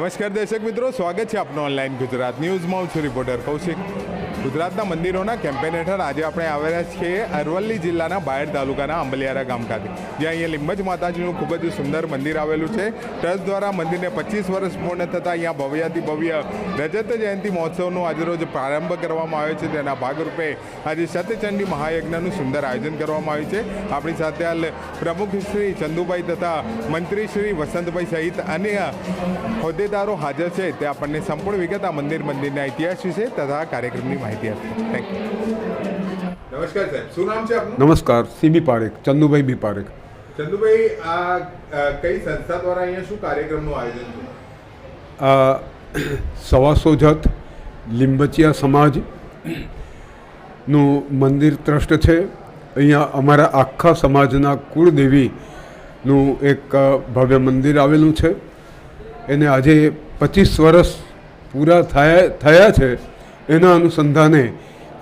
નમસ્કાર દર્શક મિત્રો, સ્વાગત છે આપનું ઓનલાઈન ગુજરાત ન્યૂઝમાં હું છું રિપોર્ટર કૌશિક. ગુજરાતના મંદિરોના કેમ્પેન હેઠળ આજે આપણે આવેલા છીએ અરવલ્લી જિલ્લાના બાયડ તાલુકાના આંબલિયારા ગામ ખાતે, જ્યાં અહીંયા લીંબજ માતાજીનું ખૂબ જ સુંદર મંદિર આવેલું છે. ટ્રસ્ટ દ્વારા મંદિરને પચીસ વર્ષ પૂર્ણ થતાં અહીંયા ભવ્યાતિ ભવ્ય રજત જયંતિ મહોત્સવનો આજરોજ પ્રારંભ કરવામાં આવ્યો છે. તેના ભાગરૂપે આજે સતચંડી મહાયજ્ઞનું સુંદર આયોજન કરવામાં આવ્યું છે. આપણી સાથે હાલ પ્રમુખ શ્રી ચંદુભાઈ તથા મંત્રી શ્રી વસંતભાઈ સહિત અન્ય હોદ્દેદારો હાજર છે તે આપણને સંપૂર્ણ વિગત આ મંદિર મંદિરના ઇતિહાસ વિશે તથા કાર્યક્રમની માહિતી આપશે. થેન્ક યુ નમસ્કાર સાહેબ શું નામ છે આપનું? નમસ્કાર સીબી પારેખ ચંદુભાઈ બી પારેખ. ચંદુભાઈ આ કઈ સંસ્થા દ્વારા અહીંયા શું કાર્યક્રમનું આયોજન છે? સવાસો જત લીંબચિયા સમાજનું મંદિર ટ્રસ્ટ છે. અહીંયા અમારા આખા સમાજના કુળદેવીનું એક ભવ્ય મંદિર આવેલું છે. એને આજે પચીસ વર્ષ પૂરા થયા થયા છે. એના અનુસંધાને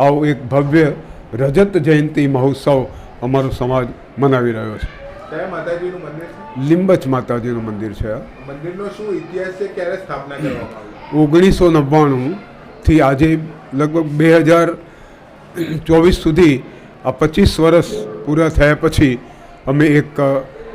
આવો એક ભવ્ય રજત જયંતિ મહોત્સવ અમારો સમાજ મનાવી રહ્યો છે. કયા માતાજીનું મંદિર છે? લીંબચ માતાજીનું મંદિર છે. મંદિરનો શું ઇતિહાસ છે? ક્યારે સ્થાપના કરવામાં આવી? ઓગણીસો નવ્વાણુંથી આજે લગભગ બે હજાર ચોવીસ સુધી આ પચીસ વર્ષ પૂરા થયા પછી અમે એક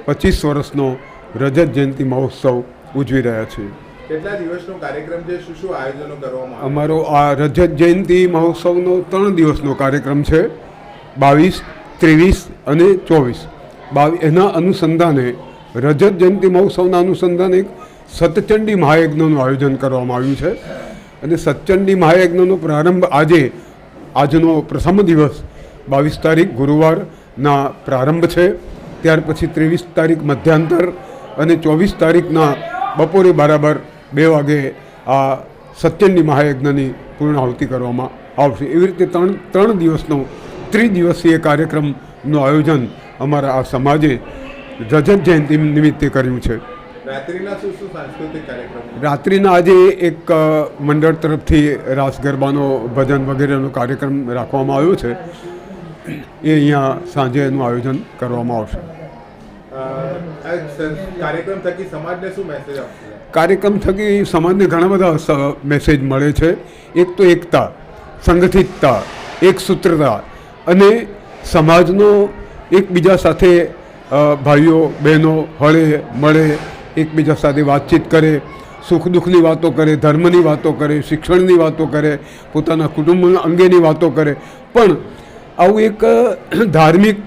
પચીસ વર્ષનો રજત જયંતિ મહોત્સવ ઉજવી રહ્યા છીએ. કેટલા દિવસનો કાર્યક્રમ છે? શું શું આયોજનો કરવામાં અમારો આ રજત જયંતિ મહોત્સવનો ત્રણ દિવસનો કાર્યક્રમ છે. બાવીસ ત્રેવીસ અને ચોવીસ. બાવી એના અનુસંધાને રજત જયંતિ મહોત્સવના અનુસંધાને એક સતચંડી મહાયજ્ઞનું આયોજન કરવામાં આવ્યું છે. અને સતચંડી મહાયજ્ઞનો પ્રારંભ આજે આજનો પ્રથમ દિવસ બાવીસ તારીખ ગુરુવારના પ્રારંભ છે. ત્યાર પછી ત્રેવીસ તારીખ મધ્યાંતર અને ચોવીસ તારીખના બપોરે બરાબર બે વાગે આ સત્યનની મહાયજ્ઞની પૂર્ણાહુતિ કરવામાં આવશે. એવી રીતે ત્રણ ત્રણ દિવસનો ત્રિદિવસીય કાર્યક્રમનું આયોજન અમારા આ સમાજે રજત જયંતિ નિમિત્તે કર્યું છે. રાત્રિના શું શું રાત્રિના આજે એક મંડળ તરફથી રાસ ગરબાનો ભજન વગેરેનો કાર્યક્રમ રાખવામાં આવ્યો છે. એ અહીંયા સાંજે એનું આયોજન કરવામાં આવશે. કાર્યક્રમ થકી સમાજને ઘણા બધા મેસેજ મળે છે. એક તો એકતા, સંગઠિતતા, એક સૂત્રતા અને સમાજનો એકબીજા સાથે ભાઈઓ, બહેનો હળે, મળે, એકબીજા સાથે વાતચીત કરે સુખ દુઃખની વાતો કરે, ધર્મની વાતો કરે, શિક્ષણની વાતો કરે, પોતાના કુટુંબ અંગેની વાતો કરે. પણ આવું એક ધાર્મિક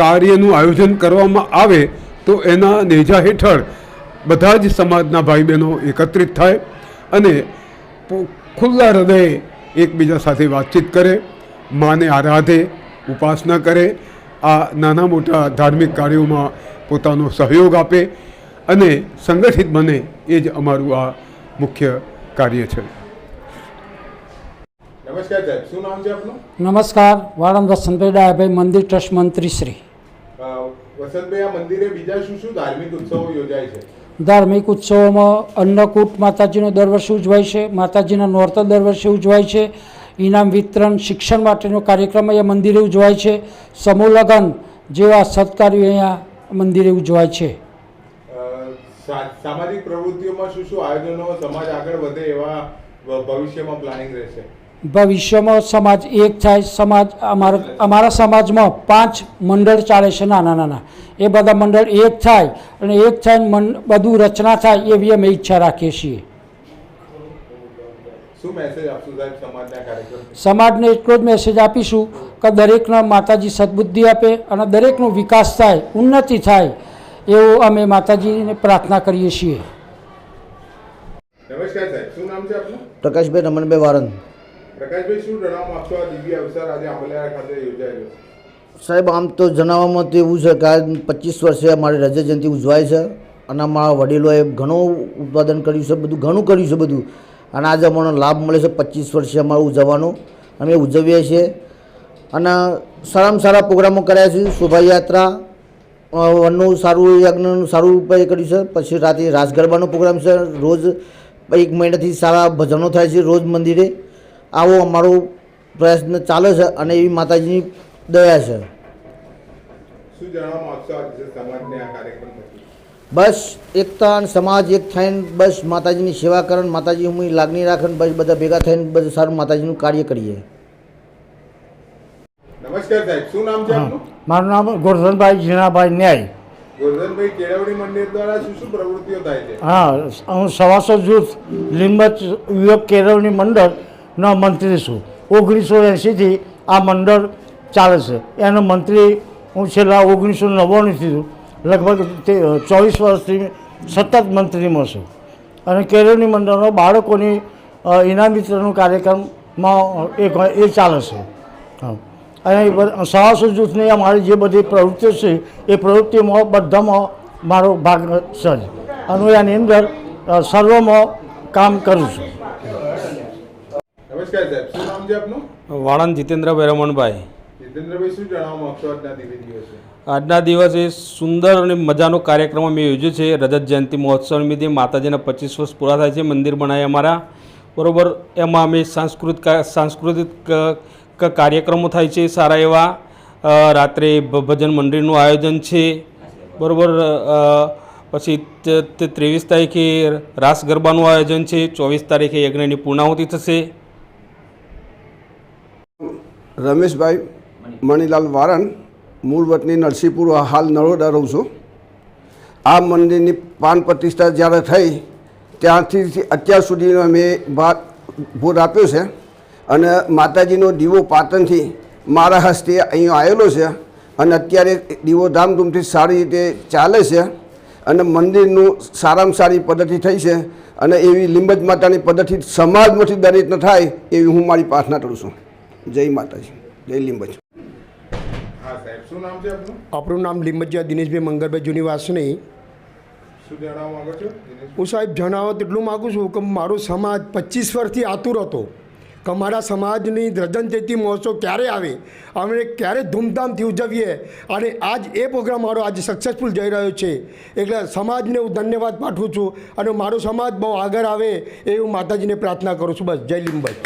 કાર્યનું આયોજન કરવામાં આવે તો એના નેજા હેઠળ બધા જ સમાજના ભાઈ બહેનો એકત્રિત થાય અને ખુલ્લા હૃદયે એકબીજા સાથે વાતચીત કરે, માને આરાધે, ઉપાસના કરે, આ નાના મોટા ધાર્મિક કાર્યોમાં પોતાનો સહયોગ આપે અને સંગઠિત બને એ જ અમારું આ મુખ્ય કાર્ય છે. નમસ્કાર સાહેબ શું નામ છે આપનું? નમસ્કાર વાળંદ વસંતભાઈ ડાયાભાઈ મંદિર ટ્રસ્ટ મંત્રી શ્રી. વસંતભાઈ આ મંદિરે બીજા શું શું ધાર્મિક ઉત્સવો યોજાય છે? ધાર્મિક ઉત્સવોમાં અન્નકૂટ માતાજીનો દર વર્ષે ઉજવાય છે માતાજીના નોરતા દર વર્ષે ઉજવાય છે ઇનામ વિતરણ શિક્ષણ માટેનો કાર્યક્રમ અહીંયા મંદિરે ઉજવાય છે સમૂહ લગ્ન જેવા સત્કાર્યો અહીંયા મંદિરે ઉજવાય છે. સામાજિક પ્રવૃત્તિઓમાં શું શું આયોજનો સમાજ આગળ વધે એવા ભવિષ્યમાં પ્લાનિંગ રહેશે? ભવિષ્યમાં સમાજ એક થાય સમાજ અમારા અમારા સમાજમાં પાંચ મંડળ ચાલે છે નાના નાના. એ બધા મંડળ એક થાય અને એક થાય મન બધું રચના થાય એવી અમે ઈચ્છા રાખીએ છીએ. સમાજને એટલો જ મેસેજ આપીશું કે દરેકને માતાજી સદબુદ્ધિ આપે અને દરેકનો વિકાસ થાય ઉન્નતિ થાય એવું અમે માતાજીને પ્રાર્થના કરીએ છીએ. નમસ્કાર સાહેબ શું નામ છે આપનું? પ્રકાશભાઈ રમણભાઈ વારંદ. પ્રકાશભાઈ, શું જણાવવા માંગશો આ દિવ્ય અવસર આજે આંબલિયારા ખાતે યોજાયેલો સાહેબ, આમ તો જણાવવામાં તો એવું છે કે આ પચીસ વર્ષે અમારી રજત જયંતિ ઉજવાય છે અને અમારા વડીલોએ ઘણું ઉત્પાદન કર્યું છે, બધું ઘણું કર્યું છે બધું. અને આજે અમને લાભ મળે છે પચીસ વર્ષે અમારું ઉજવવાનો. અમે ઉજવીએ છીએ. અને સારામાં સારા પ્રોગ્રામો કર્યા છે, શોભાયાત્રા વનનું સારું યજ્ઞનું સારું ઉપાય કર્યું છે, પછી રાતે રાસ ગરબાનો પ્રોગ્રામ છે, રોજ એક મહિનાથી સારા ભજનો થાય છે, રોજ મંદિરે. આવો અમારો પ્રયત્ન ચાલે છે અને એવી માતાજીની દયા છે. બસ એકતા અને સમાજ એક થઈને બસ માતાજીની સેવા કરણ માતાજી હું લાગણી રાખે બસ બધા ભેગા થઈને બધું સારું માતાજીનું કાર્ય કરીએ. નમસ્કાર સાહેબ શું નામ છે આપનું? મારું નામ ગોરધનભાઈ જીણાભાઈ ન્યાય. ગોરધનભાઈ કેળવણી મંદિર દ્વારા શું શું પ્રવૃત્તિઓ થાય છે? હા હું સવાસો જૂથ લીંબચ યુવક કેળવણી મંડળનો મંત્રી છું ઓગણીસો એંશીથી આ મંડળ ચાલે છે. એનો મંત્રી હું છેલ્લા ઓગણીસો નવ્વાણુંથી લગભગ તે ચોવીસ વર્ષથી સતત મંત્રીમાં છું. અને કેળવણી મંડળનો બાળકોની અ, ઇનામ વિતરણનો કાર્યક્રમમાં એક એ ચાલે છે. અને એ સવાસો જૂથની અમારી જે બધી પ્રવૃત્તિઓ છે એ પ્રવૃત્તિમાં બધામાં મારો ભાગ છે અને હું એની અંદર સર્વમાં કામ કરું છું. નમસ્કાર સાહેબ. શું નામ છે આપનું? વાળંદ જીતેન્દ્રભાઈ રમણભાઈ જીતેન્દ્રભાઈ શું જણાવવા માંગશો આજના દિવસે આજના દિવસે સુંદર અને મજાનો કાર્યક્રમ અમે યોજ્યો છે. રજત જયંતિ મહોત્સવ નિમિત્તે માતાજીના પચીસ વર્ષ પૂરા થાય છે મંદિર બનાવ્યા અમારા. બરોબર એમાં અમે સાંસ્કૃતિક સાંસ્કૃતિક કાર્યક્રમો થાય છે સારા એવા. રાત્રે ભજન મંડળીનું આયોજન છે. બરાબર પછી ત્રેવીસ તારીખે રાસ ગરબાનું આયોજન છે. ચોવીસ તારીખે યજ્ઞની પૂર્ણાહુતિ થશે. રમેશભાઈ મણીલાલ વારણ મૂળ વતની નરસિંહપુર હાલ નરોડા રહું છું. આ મંદિરની પાન પ્રતિષ્ઠા જ્યારે થઈ ત્યારથી અત્યાર સુધીનો મેં ભાગ ભોગ આપ્યો છે અને માતાજીનો દીવો પાટણથી મારા હસ્તે અહીં આવેલો છે અને અત્યારે દીવો ધામધૂમથી સારી રીતે ચાલે છે અને મંદિરનું સારામાં સારી પદ્ધતિ થઈ છે અને એવી લીંબજ માતાની પદ્ધતિ સમાજમાંથી દરેક ન થાય એવી હું મારી પ્રાર્થના કરું છું. જય માતાજી જય લીંબજ હા સાહેબ શું નામ છે આપનું? આપણું નામ લીંબજિયા દિનેશભાઈ મંગળભાઈ જૂની વાસણી? હું સાહેબ જણાવવા તો એટલું માગું છું કે મારો સમાજ પચીસ વર્ષથી આતુર હતો કે અમારા સમાજની રજન જયંતિ મહોત્સવ ક્યારે આવે અમે ક્યારે ધૂમધામથી ઉજવીએ અને આજ એ પ્રોગ્રામ મારો આજે સક્સેસફુલ જઈ રહ્યો છે. એટલે સમાજને હું ધન્યવાદ પાઠવું છું અને મારો સમાજ બહુ આગળ આવે એ હું માતાજીને પ્રાર્થના કરું છું. બસ જય લીંબજ